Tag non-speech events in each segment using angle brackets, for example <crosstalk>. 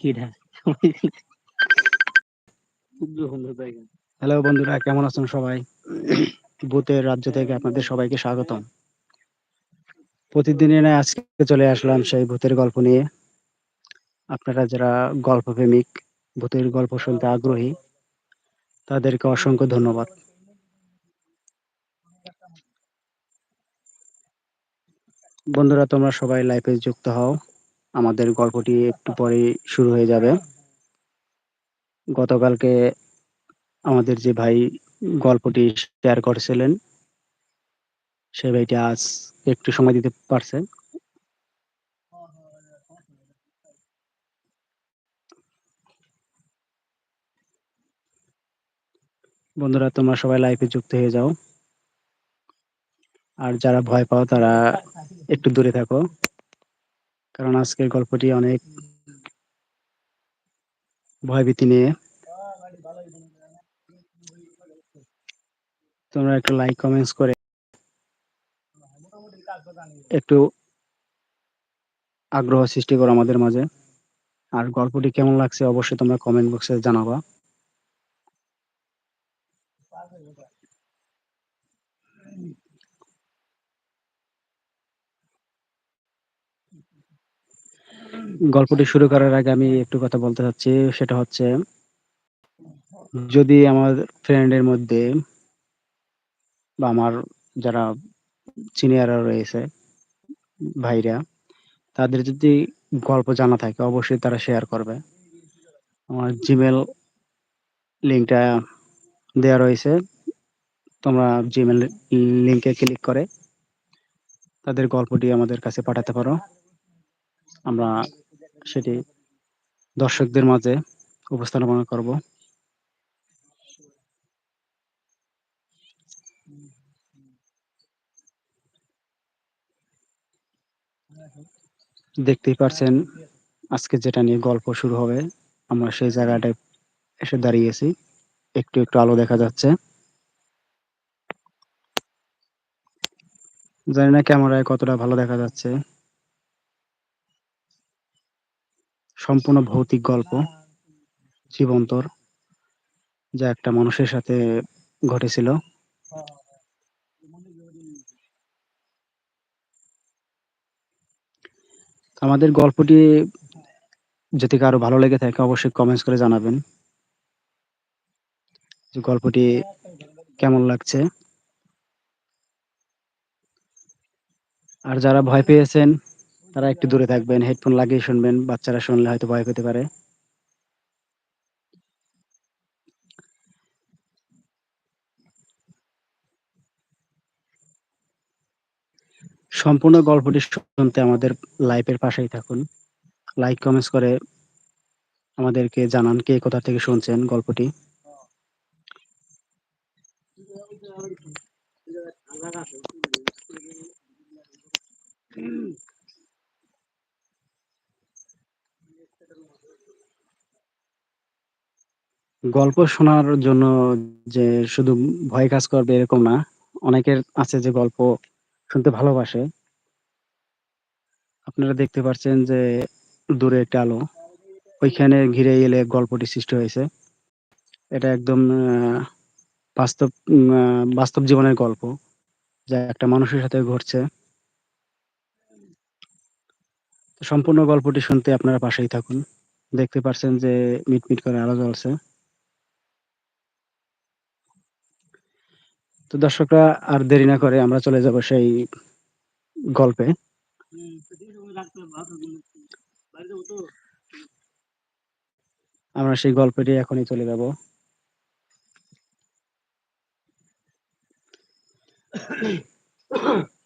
কিরা হ্যালো বন্ধুরা কেমন আছেন সবাই? ভূতের রাজ্য থেকে আপনাদের সবাইকে স্বাগতম। প্রতিদিনের আজকে চলে আসলাম সেই ভূতের গল্প নিয়ে। আপনারা যারা গল্প প্রেমিক ভূতের গল্প শুনতে আগ্রহী তাদেরকে অসংখ্য ধন্যবাদ। বন্ধুরা তোমরা সবাই লাইফে যুক্ত হও। আমাদের গল্পটি একটু পরেই শুরু হয়ে যাবে। গতকালকে আমাদের যে ভাই গল্পটি শেয়ার করেছিলেন, সে ভাইটি আজ একটু সময় দিতে পারছে। বন্ধুরা, তোমরা সবাই লাইফে যুক্ত হয়ে যাও। আর যারা ভয় পাও, তারা একটু দূরে থাকো। কারণ আজকের গল্পটি অনেক ভয়ভীতি নিয়ে। তোমরা একটু লাইক কমেন্টস করে একটু আগ্রহ সৃষ্টি করো আমাদের মাঝে। আর গল্পটি কেমন লাগছে অবশ্যই তোমরা কমেন্ট বক্সে জানাবা। গল্পটি শুরু করার আগে আমি একটু কথা বলতে চাচ্ছি, সেটা হচ্ছে, যদি আমার ফ্রেন্ডের মধ্যে বা আমার যারা সিনিয়ররা রয়েছে, ভাইরা, তাদের যদি গল্প জানা থাকে, অবশ্যই তারা শেয়ার করবে। আমার জিমেল লিঙ্কটা দেওয়া রয়েছে, তোমরা জিমেল লিঙ্কে ক্লিক করে তাদের গল্পটি আমাদের কাছে পাঠাতে পারো। আমরা সেটি দর্শকদের মাঝে উপস্থাপনা করব। দেখতেই পারছেন, আজকে যেটা নিয়ে গল্প শুরু হবে, আমরা সেই জায়গাটায় এসে দাঁড়িয়েছি। একটু একটু আলো দেখা যাচ্ছে। জানি না ক্যামেরায় কতটা ভালো দেখা যাচ্ছে। সম্পূর্ণ ভৌতিক গল্প, জীবন্তর, যা একটা মানুষের সাথে ঘটেছিল। আমাদের গল্পটি যদি কারও ভালো লেগে থাকে, অবশ্যই কমেন্টস করে জানাবেন। যে গল্পটি কেমন লাগছে? আর যারা ভয় পেয়েছেন তারা একটু দূরে থাকবেন, হেডফোন লাগিয়ে শুনবেন, বাচ্চারা শুনলে হয়তো ভয় পেতে পারে। সম্পূর্ণ গল্পটি শুনতে আমাদের লাইভের পাশেই থাকুন। লাইক, কমেন্টস করে আমাদেরকে জানান কে কোথা থেকে শুনছেন গল্পটি। গল্প শোনার জন্য যে শুধু ভয় কাজ করবে এরকম না, অনেকের আছে যে গল্প শুনতে ভালোবাসে। আপনারা দেখতে পাচ্ছেন যে দূরে একটা আলো, ওইখানে ঘিরে এলে গল্পটি সৃষ্টি হয়েছে। এটা একদম বাস্তব বাস্তব জীবনের গল্প, যা একটা মানুষের সাথে ঘটছে। সম্পূর্ণ গল্পটি শুনতে আপনারা পাশেই থাকুন। দেখতে পাচ্ছেন যে মিটমিট করে আলো জ্বলছে। তো দর্শকরা আর দেরি না করে আমরা চলে যাব সেই গল্পে। আমরা সেই গল্পটি এখনই চলে যাব। <coughs>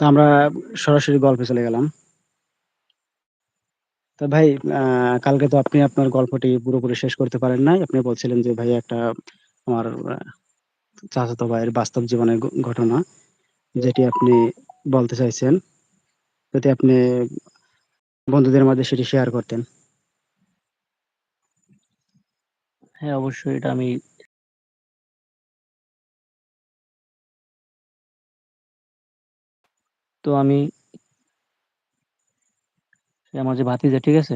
তো আমরা সরাসরি গল্পে চলে গেলাম। তো ভাই আহ, কালকে তো আপনি আপনার গল্পটি পুরোপুরি শেষ করতে পারেন নাই। আপনি বলছিলেন যে ভাই একটা আমার চাচাতো ভাইয়ের বাস্তব জীবনের ঘটনা যেটি আপনি বলতে চাইছেন যদি আপনি বন্ধুদের মাঝে সেটি শেয়ার করতেন। হ্যাঁ অবশ্যই এটা আমি তো আমি সে আমার যে ভাতিজা ঠিক আছে?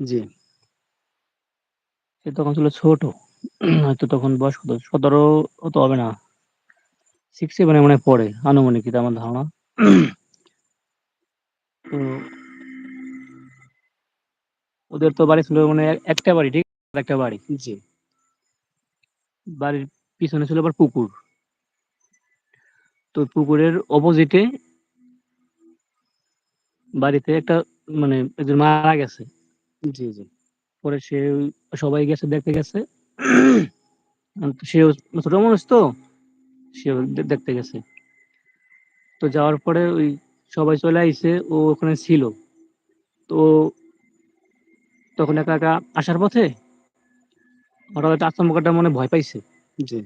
জি। সে তখন ছিল ছোট <clears throat> হয়তো তখন বয়স কত? সতেরো তো হবে না। সিক্স সেভেনে মনে পড়ে আনুমানিক এটা আমার ধারণা। <clears throat> তো ওদের তো বাড়ি ছিল মানে একটা বাড়ি ঠিক একটা বাড়ি। জি। বাড়ির পিছনে ছিল আবার পুকুর। তো পুকুরের অপোজিটে বাড়িতে একটা মানে একজন মারা গেছে। জি জি। পরে সে সবাই গেছে দেখতে গেছে। সে ছোট মানুষ তো সে দেখতে গেছে। তো যাওয়ার পরে ওই সবাই চলে আইছে ও ওখানে ছিল। তো তখন একা একা আসার পথে হঠাৎ আচমকাটা মনে ভয় পাইছে। জি।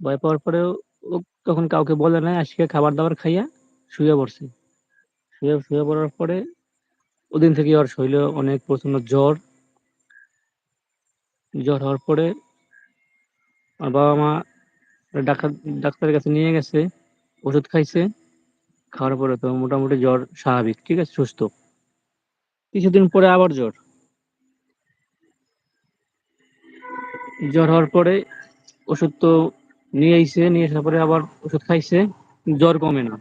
ভয় পাওয়ার পরে ও তখন কাউকে বলে নাই, আজকে খাবার দাবার খাইয়া শুয়ে পড়ছে। শুয়ে শুয়ে পড়ার পরে ওদিন থেকে ওর শরীরে অনেক প্রচণ্ড জ্বর। জ্বর হওয়ার পরে আমার বাবা মা ডাক্তার, ডাক্তারের কাছে নিয়ে গেছে, ওষুধ খাইছে। খাওয়ার পরে তো মোটামুটি জ্বর স্বাভাবিক, ঠিক আছে, সুস্থ। কিছুদিন পরে আবার জ্বর। জ্বর হওয়ার পরে ওষুধ তো নিয়ে আইছে, নিয়ে আসার পরে আবার ওষুধ খাইছে, জ্বর কমে না।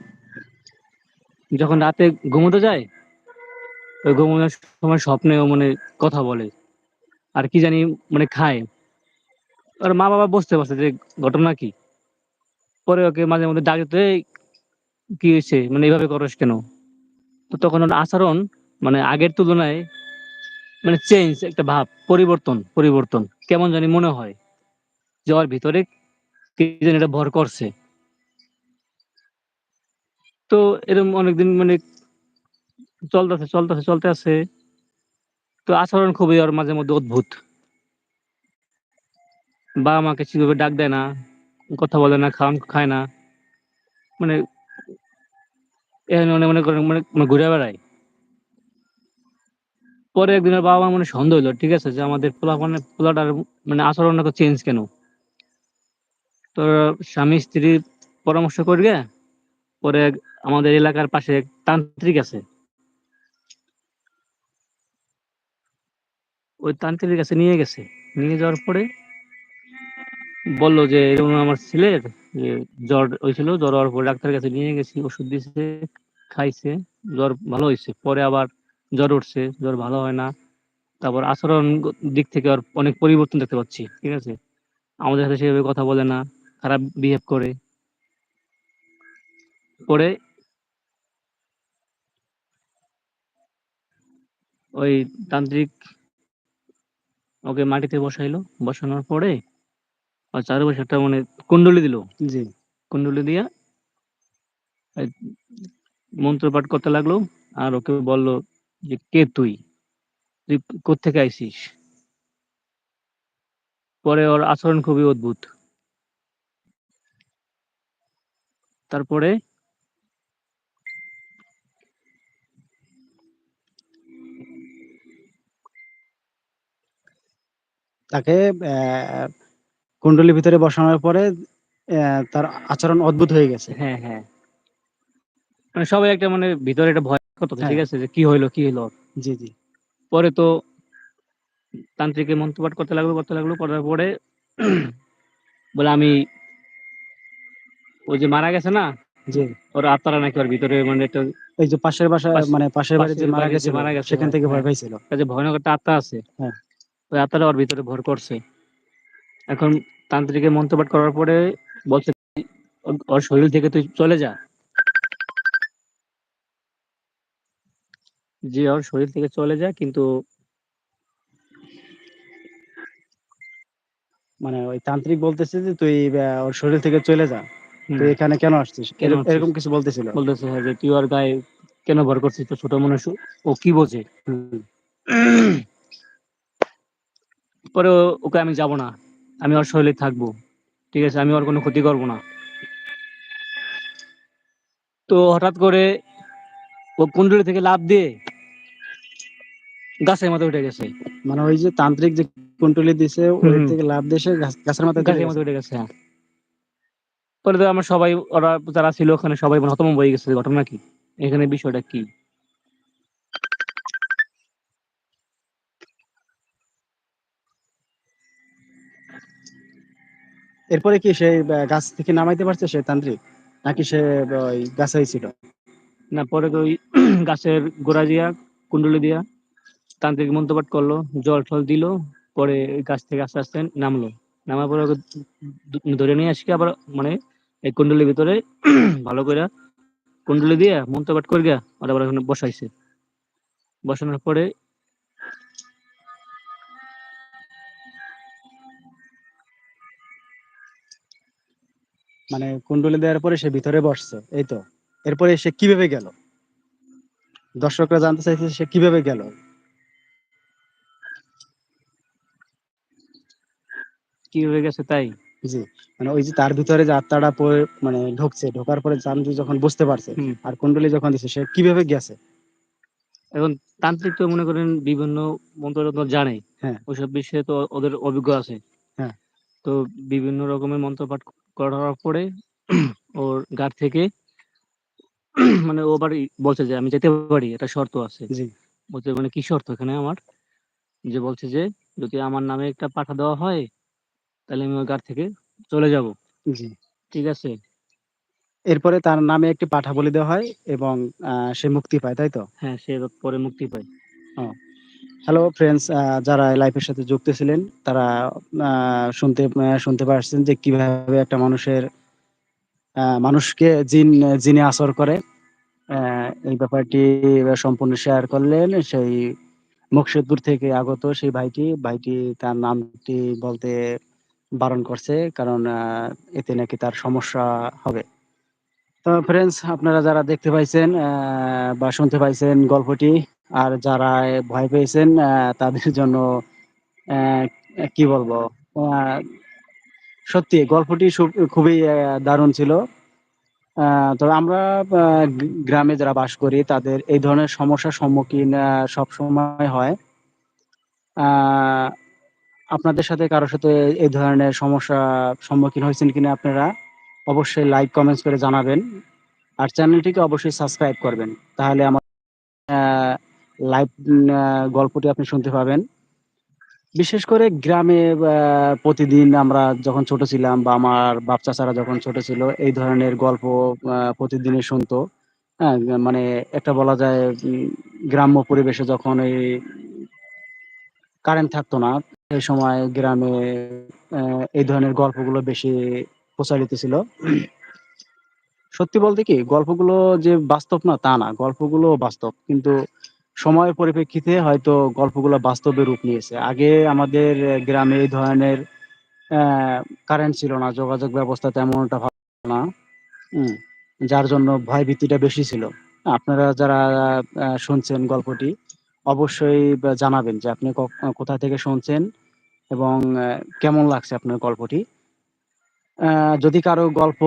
যখন রাতে ঘুমোতে যায়, ওই ঘুমানোর সময় স্বপ্নেও মানে কথা বলে। আর কি জানি মানে খায়। আর মা বাবা বুঝতে পারছে যে ঘটনা কি। পরে ওকে মাঝে মধ্যে ডাকতে কি হয়েছে? মানে এইভাবে করস কেন? তো তখন ওর আচরণ মানে আগের তুলনায় মানে চেঞ্জ একটা ভাব, পরিবর্তন পরিবর্তন, কেমন জানি মনে হয়। যে ওর ভিতরে কি জানি এটা ভর করছে। তো এরকম অনেকদিন মানে চলতেছে চলতেছে, চলতে আছে। চলতে আছে তো আচরণ খুবই ওর মাঝে মধ্যে অদ্ভুত। বাবা মাকে ঠিকভাবে ডাক দেয় না, কথা বলে না, খাওয়ান খায় না। মানে এখানে মনে মনে করেন মানে মানে ঘুরে বেড়ায়। পরে একদিন বাবা মা মানে সন্দেহ হইল, ঠিক আছে যে আমাদের পোলা মানে পোলাটার মানে আচরণটা চেঞ্জ কেন? তো স্বামী স্ত্রী পরামর্শ করবে? পরে আমাদের এলাকার পাশে তান্ত্রিক আছে। ওই তান্ত্রিকের কাছে নিয়ে গেছে। নিয়ে যাওয়ার পরে বলল যে, এরকম আমার ছেলের জ্বর হয়েছিল, জ্বর হওয়ার পরে ডাক্তারের কাছে নিয়ে গেছি, ওষুধ দিয়েছে খাইছে, জ্বর ভালো হয়েছে। পরে আবার জ্বর উঠছে, জ্বর ভালো হয় না। তারপর আচরণ দিক থেকে অনেক পরিবর্তন দেখতে পাচ্ছি, ঠিক আছে? আমাদের সাথে সেভাবে কথা বলে না। খারাপ বিহেভ করে। পরে ওই তান্ত্রিক ওকে মাটিতে বসাইলো। বসানোর পরে আর চারপাশে একটা মানে কুণ্ডলি দিল। জি। কুণ্ডলি দিয়া মন্ত্র পাঠ করতে লাগল আর ওকে বলল যে কে তুই? তুই কোত্থেকে আইছিস পরে ওর আচরণ খুবই অদ্ভুত। তারপরে তাকে কুণ্ডলীর ভিতরে বসানোর পরে তার আচরণ অদ্ভুত হয়ে গেছে। হ্যাঁ হ্যাঁ। মানে সবাই একটা মানে ভিতরে একটা ভয় কত হ্যাঁ। ঠিক আছে যে কি হইল কি হইল? জি জি। পরে তো তান্ত্রিকে মন্ত্রপাঠ করতে লাগল করতে লাগল করার পরে বলে আমি ওই যে মারা গেছে না? জি। ওর আত্মারা নাকি ওর ভিতরে মানে একটা এই যে পাশের বাসা মানে পাশের বাড়ি যে মারা গেছে মারা গেছে, সেখান থেকে ভয় হ্যাঁ। পাইছিল। যে ভয়ানক একটা আত্মা আছে। হ্যাঁ। ওই আত্মাটা ওর ভিতরে ভর করছে। এখন তান্ত্রিকের মন্ত্রপাঠ করার পরে বলছে ওর- শরীর থেকে তুই চলে যা। যে ওর শরীর থেকে চলে যা কিন্তু মানে ওই তান্ত্রিক বলতেছে যে তুই ওর শরীর থেকে চলে যা। তুই এখানে কেন আসছিস? এরকম- কিছু বলতেছিল? বলতেছে হ্যাঁ যে তুই ওর গায়ে কেন ভর করছিস? তো ছোট মানুষ ও- কি বোঝে? পরে ওকে আমি যাব না। আমি ওর শরীরে থাকব। ঠিক আছে? আমি ওর কোনো ক্ষতি করব না। তো হঠাৎ করে ও কুণ্ডলি থেকে লাভ দিয়ে গাছের মাথায় উঠে গেছে। মানে ওই যে তান্ত্রিক যে কুণ্ডলি দিছে ওই থেকে লাভ দেশে গাছের মাথায় গাছের গেছে। মাথায় উঠে গেছে হ্যাঁ। পরে তো আমরা সবাই ওরা যারা ছিল ওখানে সবাই মানে হতভম্ব হয়ে গেছে ঘটনা কি? এখানে বিষয়টা কি? এরপরে কি সে গাছ থেকে নামাইতে পারছে সে তান্ত্রিক? নাকি সে ওই গাছেই ছিল? না পরে ওই <clears throat> গাছের গোড়া দিয়া কুণ্ডলি দিয়া তান্ত্রিক মন্ত্রপাঠ করল জল টল দিল পরে গাছ থেকে আস্তে আস্তে নামলো। নামার পরে ধরে নিয়ে আসি আবার মানে এই কুণ্ডলির ভিতরে <clears throat> ভালো করে কুণ্ডলি দিয়ে মন্ত্রপাঠ করে গিয়া ওরা আবার ওখানে বসাইছে। বসানোর পরে মানে কুণ্ডলি দেওয়ার পরে সে ভিতরে বসছে, এই তো। এরপরে সে কীভাবে গেল? দর্শকরা জানতে চাইছে সে কীভাবে গেল। কীভাবে গেছে তাই? জি। মানে ওই যে তার ভিতরে যে আত্মাটা পড়ে- মানে ঢুকছে ঢোকার পরে চান্দু যখন বুঝতে পারছে। আর কুণ্ডলি যখন দিছে সে কীভাবে গেছে? এখন তান্ত্রিক তো মনে করেন বিভিন্ন মন্ত্র জানে। হ্যাঁ। ওইসব বিষয়ে তো ওদের অভিজ্ঞ আছে। হ্যাঁ। তো বিভিন্ন রকমের মন্ত্রপাঠ করার পরে <clears throat> ওর গার থেকে <clears throat> মানে ও বাড়ি বলছে যে আমি যেতে পারি এটা শর্ত আছে। জি। বলছে মানে কি শর্ত এখানে আমার? যে বলছে যে যদি আমার নামে একটা পাঠা দেওয়া হয় তাহলে আমি ওই গার থেকে চলে যাব। জি। ঠিক আছে? এরপরে তার নামে একটি পাঠা বলি দেওয়া হয় এবং সে মুক্তি পায় তাই তো? হ্যাঁ সে পরে মুক্তি পায়। হ্যালো ফ্রেন্ডস যারা লাইফের সাথে যুক্ত ছিলেন তারা শুনতে শুনতে পারছেন যে কীভাবে একটা মানুষের মানুষকে জিন জিনে আসর করে। এই ব্যাপারটি সম্পূর্ণ শেয়ার করলেন সেই মুকশেদপুর থেকে আগত সেই ভাইটি। ভাইটি তার নামটি বলতে বারণ করছে কারণ এতে নাকি তার সমস্যা হবে। তো ফ্রেন্ডস আপনারা যারা দেখতে পাইছেন বা শুনতে পাইছেন গল্পটি আর যারা ভয় পেয়েছেন তাদের জন্য কি বলব সত্যি গল্পটি খুবই দারুণ ছিল। তবে আমরা গ্রামে যারা বাস করি তাদের এই ধরনের সমস্যার সম্মুখীন সব সময় হয়। আহ, আপনাদের সাথে কারোর সাথে এই ধরনের সমস্যা সম্মুখীন হয়েছেন কিনা আপনারা অবশ্যই লাইক কমেন্টস করে জানাবেন। আর চ্যানেলটিকে অবশ্যই সাবস্ক্রাইব করবেন। তাহলে আমার লাইভ গল্পটি আপনি শুনতে পাবেন। বিশেষ করে গ্রামে প্রতিদিন আমরা যখন ছোট ছিলাম বা আমার বাপ চাচারা যখন ছোট ছিল, এই ধরনের গল্প প্রতিদিনই শুনতো। হ্যাঁ মানে একটা বলা যায় গ্রাম্য পরিবেশে যখন এই কারেন্ট থাকতো না সেই সময় গ্রামে এই ধরনের গল্পগুলো বেশি প্রচারিত ছিল। সত্যি বলতে কি, গল্পগুলো যে বাস্তব না, তা না। গল্পগুলো বাস্তব। কিন্তু সময়ের পরিপ্রেক্ষিতে হয়তো গল্পগুলো বাস্তবে রূপ নিয়েছে। আগে আমাদের গ্রামে এই ধরনের কারেন্ট ছিল না, যোগাযোগ ব্যবস্থা তেমনটা ভালো না। যার জন্য ভয় ভীতিটা বেশি ছিল। আপনারা যারা শুনছেন গল্পটি অবশ্যই জানাবেন যে আপনি কোথা থেকে শুনছেন এবং কেমন লাগছে আপনার গল্পটি। আহ, যদি কারও গল্প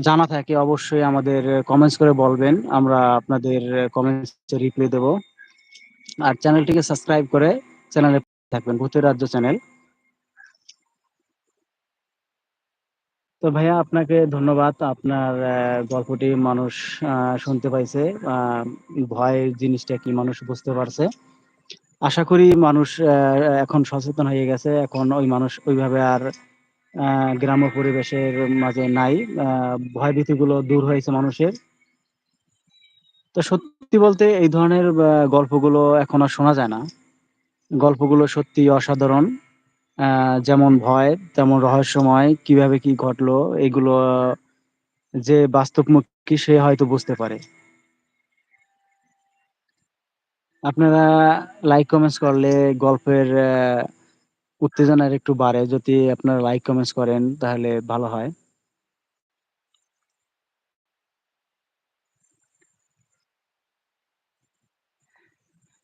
জানা থাকে অবশ্যই আমাদের কমেন্টস করে বলবেন। আমরা আপনাদের কমেন্টস রিপ্লাই দেব। আর চ্যানেলটিকে সাবস্ক্রাইব করে চ্যানেলে থাকবেন ভূতের রাজ্য চ্যানেল তো ভাইয়া, আপনাকে ধন্যবাদ। আপনার গল্পটি মানুষ শুনতে পাইছে। ভয় জিনিসটা কি মানুষ বুঝতে পারছে? আশা করি মানুষ এখন সচেতন হয়ে গেছে। এখন ওই মানুষ ওইভাবে আর গ্রাম্য পরিবেশের মাঝে নাই। ভয় ভীতিগুলো দূর হয়েছে মানুষের। তো সত্যি বলতে এই ধরনের গল্পগুলো এখন আর শোনা যায় না। গল্পগুলো সত্যি অসাধারণ। যেমন ভয় তেমন রহস্যময় কীভাবে কি ঘটলো এগুলো যে বাস্তবমুখী সে হয়তো বুঝতে পারে। আপনারা লাইক কমেন্টস করলে গল্পের উত্তেজনার একটু বাড়ে। যদি আপনারা লাইক কমেন্টস করেন তাহলে ভালো হয়।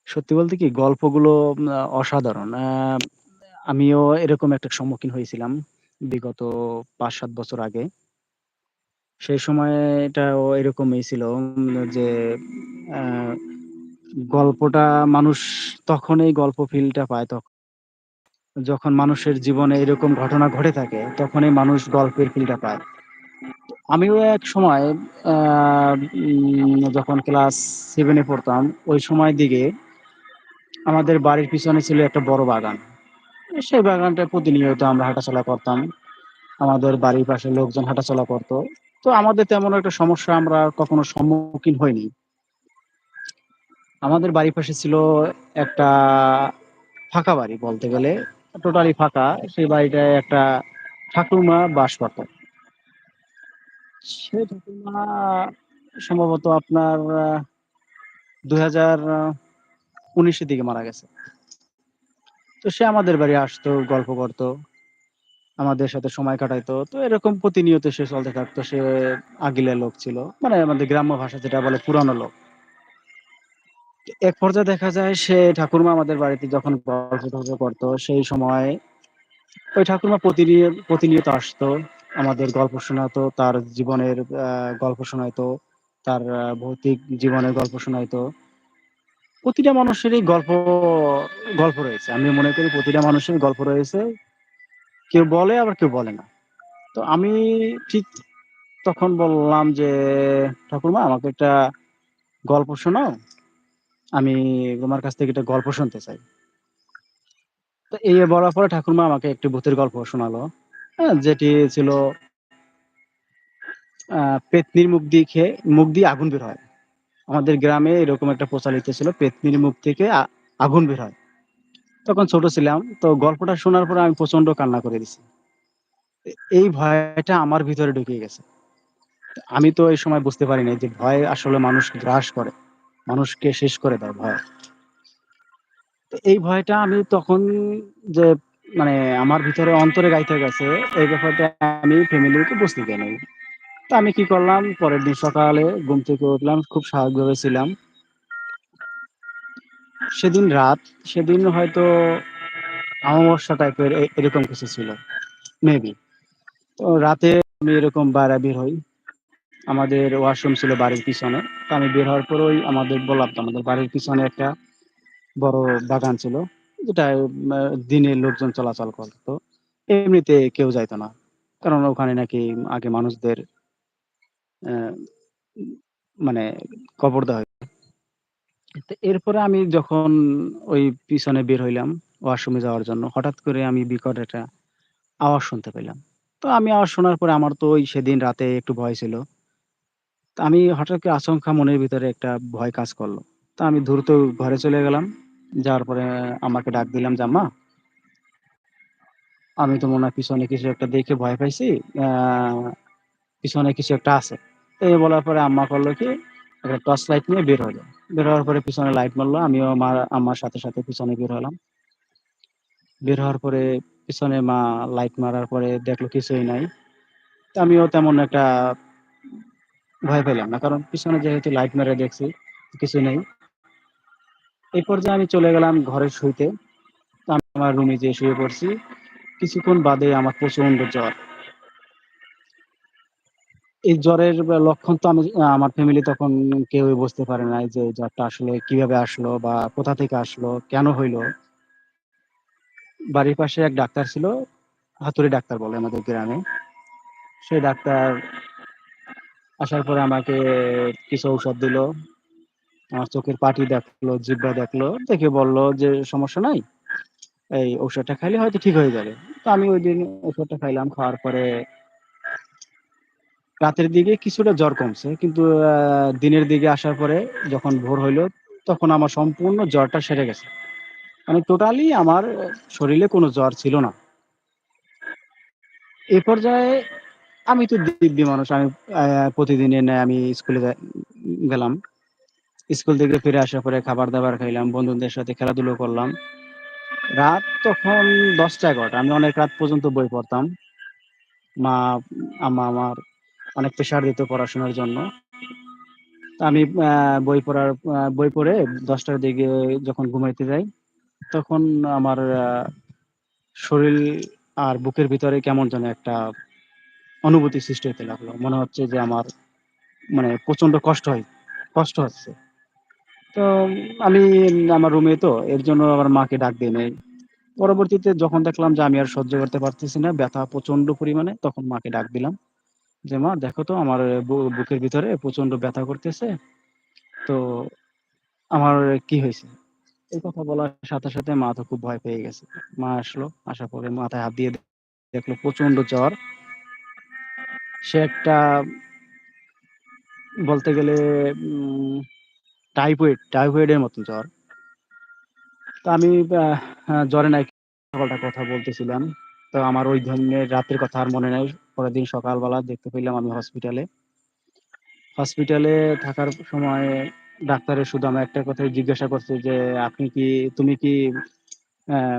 সত্যি বলতে কি গল্পগুলো অসাধারণ। আহ, আমিও এরকম একটা সম্মুখীন হয়েছিলাম বিগত পাঁচ সাত বছর আগে সেই সময় এটাও এরকমই ছিল উম, যে গল্পটা মানুষ তখন এই গল্প ফিলটা পায় তখন যখন মানুষের জীবনে এরকম ঘটনা ঘটে থাকে তখনই মানুষ গল্পের ফিলটা পায়। আমিও এক সময় উম যখন ক্লাস 7 এ পড়তাম ওই সময়ের দিকে আমাদের বাড়ির পিছনে ছিল একটা বড় বাগান। সেই বাগানটায় প্রতিনিয়ত আমরা হাঁটাচলা করতাম। আমাদের বাড়ির পাশে লোকজন হাঁটাচলা করত। তো আমাদের তেমন একটা সমস্যা আমরা কখনো সম্মুখীন হইনি। আমাদের বাড়ির পাশে ছিল একটা ফাঁকা বাড়ি বলতে গেলে। টোটালি ফাঁকা। সেই বাড়িটায় একটা ঠাকুরমা বাস করত। সে ঠাকুরমা সম্ভবত আপনার আ ২০১৯ উনিশের দিকে মারা গেছে। তো সে আমাদের বাড়ি আসতো, গল্প করত। আমাদের সাথে সময় কাটাইতো। তো এরকম প্রতিনিয়ত সে চলতে থাকতো। সে আগিলা লোক ছিল। মানে আমাদের গ্রাম্য ভাষায় যেটা বলে পুরানো লোক। এক পর্যায়ে দেখা যায় সে ঠাকুরমা আমাদের বাড়িতে যখন গল্প-টল্প করত সেই সময় ওই ঠাকুরমা প্রতিনিয় প্রতিনিয়ত আসতো। আমাদের গল্প শোনাতো, তার জীবনের গল্প শোনাইতো, তার ভৌতিক জীবনের গল্প শোনাইতো। প্রতিটা মানুষেরই গল্প, গল্প রয়েছে। আমি মনে করি প্রতিটা মানুষেরই গল্প রয়েছে। কেউ বলে আবার কেউ বলে না। তো আমি ঠিক তখন বললাম যে, "ঠাকুরমা আমাকে একটা গল্প শোনাও। আমি তোমার কাছ থেকে একটা গল্প শুনতে চাই।" তো এই বলার পরে ঠাকুরমা আমাকে একটি ভূতের গল্প শোনালো। হ্যাঁ? যেটি ছিল আ পেত্নীর মুখ দিয়ে খেয়ে মুখ দিয়ে আগুন বের হয়। আমাদের গ্রামে এরকম একটা প্রচলিত ছিল পেত্নীর মুখ থেকে আগুন বের হয়। তখন ছোট ছিলাম। তো গল্পটা শোনার পর আমি প্রচণ্ড কান্না করে দিছি। এই ভয়টা আমার ভিতরে ঢুকে গেছে। আমি তো এই সময় বুঝতে পারি নাই যে ভয় আসলে মানুষ গ্রাস করে। মানুষকে শেষ করে দেয় ভয়। এই ভয়টা আমি তখন যে মানে আমার ভিতরে অন্তরে গাইতে গেছে, এই ব্যাপারটা আমি ফ্যামিলিকে বুঝতে নাই। তো আমি কি করলাম, পরের দিন সকালে ঘুম থেকে উঠলাম, খুব স্বাভাবিকভাবে ছিলাম। সেদিন রাত, সেদিন হয়তো অমাবস্যা টাইপের এরকম কিছু ছিল। মেবি। তো রাতে আমি এরকম বাইরে বের হই। আমাদের ওয়াশরুম ছিল বাড়ির পিছনে। তো আমি বের হওয়ার পরে ওই আমাদের বললাম তো আমাদের বাড়ির পিছনে একটা বড় বাগান ছিল। যেটা দিনে লোকজন চলাচল করতো এমনিতে কেউ যাইতো না। কারণ ওখানে নাকি আগে মানুষদের মানে কবর দেওয়া। তো এরপরে আমি যখন ওই পিছনে বের হইলাম ওয়াশরুমে যাওয়ার জন্য, হঠাৎ করে আমি বিকট একটা আওয়াজ শুনতে পেলাম। তো আমি আওয়াজ শোনার পরে আমার তো ওই সেদিন রাতে একটু ভয় ছিল। তো আমি হঠাৎ করে আচমকা মনের ভিতরে একটা ভয় কাজ করল তো আমি দ্রুত ঘরে চলে গেলাম। যাওয়ার পরে আমাকে ডাক দিলাম যে, "আম্মা" "আমি তো মনে হয় পিছনে কিছু একটা দেখে ভয় পাইছি। আ পিছনে কিছু একটা আছে।" এই বলার পরে আম্মা করল কি, একটা টর্চ লাইট নিয়ে বের হলো। বের হওয়ার পরে পিছনে লাইট মারলো আমিও মা আম্মার সাথে, সাথে পিছনে বের হলাম। বের হওয়ার পরে পিছনে মা লাইট মারার পরে দেখল কিছুই নাই। আমিও তেমন একটা ভয় পেলাম না। কারণ পিছনে যেহেতু লাইট মেরে দেখছি, কিছু নেই। এই পর্যায়ে আমি চলে গেলাম ঘরে শুইতে। আমি আমার রুমে যেয়ে শুয়ে পড়ছি। কিছুক্ষণ বাদে আমার প্রচণ্ড জ্বর। এই জ্বরের লক্ষণ তো আমি আমার ফ্যামিলি তখন কেউই বুঝতে পারে নাই যে জ্বরটা আসলে কীভাবে আসলো বা কোথা থেকে আসলো, কেন হইল? বাড়ির পাশে এক ডাক্তার ছিল। হাতুড়ি ডাক্তার বলে আমাদের গ্রামে। সেই ডাক্তার আসার পরে আমাকে কিছু ঔষধ দিল। আমার চোখের পাটি দেখল, জিহ্বা দেখল। দেখে বলল যে, "সমস্যা নাই। এই ঔষধটা খাইলে হয়তো ঠিক হয়ে যাবে।" তো আমি ওই দিন ঔষধটা খাইলাম। খাওয়ার পরে রাতের দিকে কিছুটা জ্বর কমছে। কিন্তু দিনের দিকে আসার পরে যখন ভোর হইল, তখন আমার সম্পূর্ণ জ্বরটা সেরে গেছে। মানে টোটালি আমার শরীরে কোনো জ্বর ছিল না। এ পর্যায়ে আমি তো দিব্যি মানুষ। আমি ন্যায় আমি স্কুলে গেলাম। স্কুল থেকে ফিরে আসার পরে খাবার-দাবার খাইলাম, বন্ধুদের সাথে খেলাধুলো করলাম। রাত তখন ১০টা-১১টা। আমি অনেক রাত পর্যন্ত বই পড়তাম। মা, আমার অনেক প্রেশার দিত পড়াশোনার জন্য। আমি বই পড়ার বই পড়ে ১০টার দিকে যখন ঘুমাইতে যাই, তখন আমার আ শরীল আর বুকের ভিতরে কেমন যেন একটা অনুভূতি সৃষ্টি হতে লাগল। মনে হচ্ছে যে আমার মানে প্রচণ্ড কষ্ট হয় কষ্ট হচ্ছে। তো আমি আমার রুমে তো এর জন্য আমার মাকে ডাক দেই নেই পরবর্তীতে যখন দেখলাম যে আমি আর সহ্য করতে পারতেছি না, ব্যথা প্রচণ্ড পরিমাণে, তখন মাকে ডাক দিলাম। যে, "মা দেখো তো আমার বুকের ভিতরে প্রচণ্ড ব্যথা করতেছে। তো আমার কি হয়েছে এই কথা বলার সাথে, সাথে মা তো খুব ভয় পেয়ে গেছে। মা আসলো, আসার পরে মাথায় হাত দিয়ে দেখল প্রচণ্ড জ্বর। সে একটা বলতে গেলে টাইফয়েড, টাইফয়েড এর মতো জ্বর। তো আমি জ্বরে নাই সকালটা কথা বলতেছিলাম। তো আমার ওই ধরনের রাতের কথা আর মনে নাই। পরের দিন সকালবেলা দেখতে পেলাম আমি হসপিটালে। হসপিটালে থাকার সময় ডাক্তারের শুধু আমায় একটা কথাই জিজ্ঞাসা করছে যে, "আপনি কি তুমি কি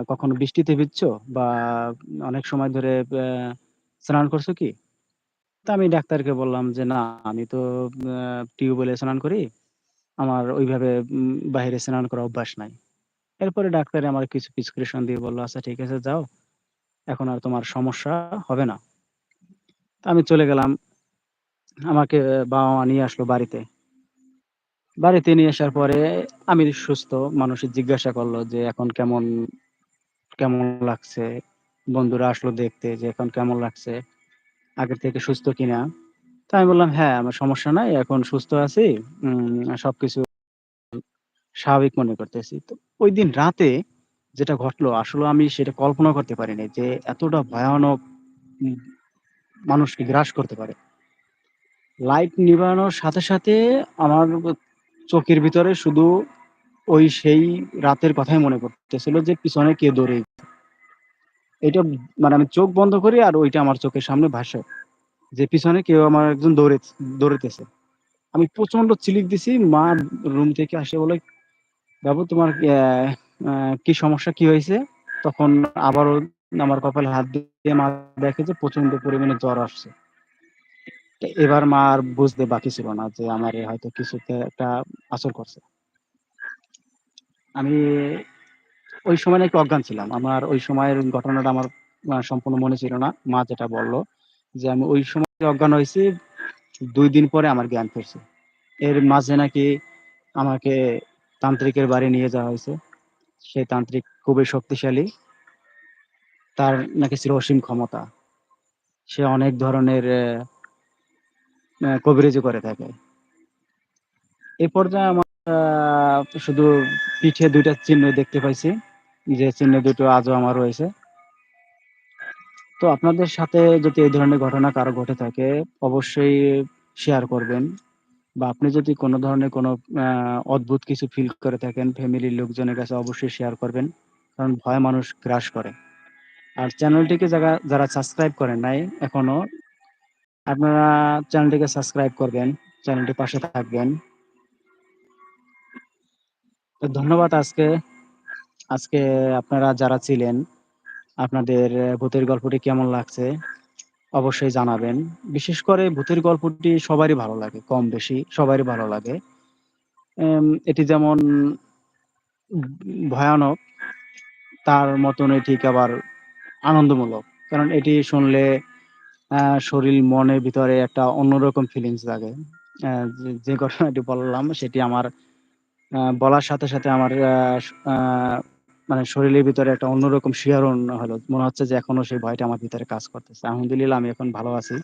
কখনো বৃষ্টিতে ভিজছো? বা অনেক সময় ধরে স্নান করছ কি?" তা আমি ডাক্তারকে বললাম যে, "না, আমি তো টিউবওয়েলে স্নান করি। আমার ওইভাবে বাহিরে স্নান করা অভ্যাস নাই।" এরপরে ডাক্তার আমার কিছু প্রেসক্রিপশন দিয়ে বলল, "আচ্ছা ঠিক আছে যাও। এখন আর তোমার সমস্যা হবে না।" আমি চলে গেলাম। আমাকে বাবা-মা নিয়ে আসলো বাড়িতে। বাড়িতে নিয়ে আসার পরে আমি সুস্থ। মানুষ জিজ্ঞাসা করল যে, "এখন কেমন কেমন লাগছে?" বন্ধুরা আসলো দেখতে যে, "এখন কেমন লাগছে? আগের থেকে সুস্থ কিনা?" তো আমি বললাম, "হ্যাঁ, আমার সমস্যা নাই। এখন সুস্থ আছি। সবকিছু স্বাভাবিক মনে করতেছি।" তো ওই দিন রাতে যেটা ঘটলো আসলে আমি সেটা কল্পনা করতে পারিনি যে, এতটা ভয়ানক মানুষকে গ্রাস করতে পারে। লাইট নিভানোর সাথে, সাথে আমার চোখের ভিতরে শুধু ওই সেই রাতের কথাই মনে পড়তেছিল যে, পিছনে কে দৌড়ে এটা মানে আমি চোখ বন্ধ করি আর ওইটা আমার চোখের সামনে ভাসে। যে পিছনে কেউ আমার একজন দৌড়ে দৌড়াইতেছে। আমি প্রচণ্ড চিলিক দিছি। মা রুম থেকে আসে বলে, "বাবু তোমার কি সমস্যা? কি হয়েছে তখন আবারও আমার কপালে হাত দিয়ে মা দেখে যে প্রচণ্ড পরিমাণে জ্বর আসছে। এবার মা আর বুঝতে বাকি ছিল না যে আমার হয়তো কিছুতে একটা আঁচড় করছে। আমি ওই সময় নাকি অজ্ঞান ছিলাম। আমার ওই সময়ের ঘটনাটা আমার সম্পূর্ণ মনে ছিল না। মা যেটা বলল যে, "আমি ওই সময় অজ্ঞান হয়েছি দুই দিন পরে আমার জ্ঞান ফিরছে।" এর মাঝে নাকি আমাকে তান্ত্রিকের বাড়ি নিয়ে যাওয়া হয়েছে সেই তান্ত্রিক খুবই শক্তিশালী। তার নাকি ছিল অসীম ক্ষমতা। সে অনেক ধরনের কবিরাজি করে থাকে। এ পর্যায়ে আমার শুধু পিঠে দুইটা চিহ্ন দেখতে পাইছি। যে চিহ্ন দুটো আজও আমার রয়েছে। তো আপনাদের সাথে যদি এই ধরনের ঘটনা কারও ঘটে থাকে, অবশ্যই শেয়ার করবেন। বা আপনি যদি কোনো ধরনের কোনো অদ্ভুত কিছু ফিল করে থাকেন ফ্যামিলির লোকজনের কাছে অবশ্যই শেয়ার করবেন। কারণ ভয় মানুষ গ্রাস করে। আর চ্যানেলটিকে যারা যারা সাবস্ক্রাইব করেন নাই এখনও, আপনারা চ্যানেলটিকে সাবস্ক্রাইব করবেন, চ্যানেলটি পাশে থাকবেন। ধন্যবাদ আজকে। আজকে আপনারা যারা ছিলেন, আপনাদের ভূতের গল্পটি কেমন লাগছে অবশ্যই জানাবেন। বিশেষ করে ভূতের গল্পটি সবারই ভালো লাগে। কম বেশি সবারই ভালো লাগে। এটি যেমন ভয়ানক, তার মতনই ঠিক আবার আনন্দমূলক। কারণ এটি শুনলে শরীর মনের ভিতরে একটা অন্যরকম ফিলিংস লাগে যে, ঘটনাটি বললাম সেটি আমার বলার সাথে, সাথে আমার মানে শরীরের ভিতরে একটা অন্যরকম শিহরণ হলো। মনে হচ্ছে যে এখনও সেই ভয়টা আমার ভিতরে কাজ করতেছে। আলহামদুলিল্লাহ আমি এখন ভালো আছি।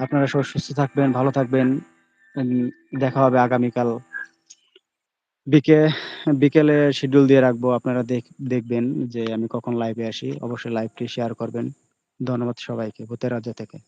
আপনারা সবাই সুস্থ থাকবেন, ভালো থাকবেন। দেখা হবে আগামীকাল। বিকে, বিকেলে শিডিউল দিয়ে রাখব। আপনারা দেখ, দেখবেন যে আমি কখন লাইভে আসি। অবশ্যই লাইভটি শেয়ার করবেন। ধন্যবাদ সবাইকে ভূতের রাজ্য থেকে।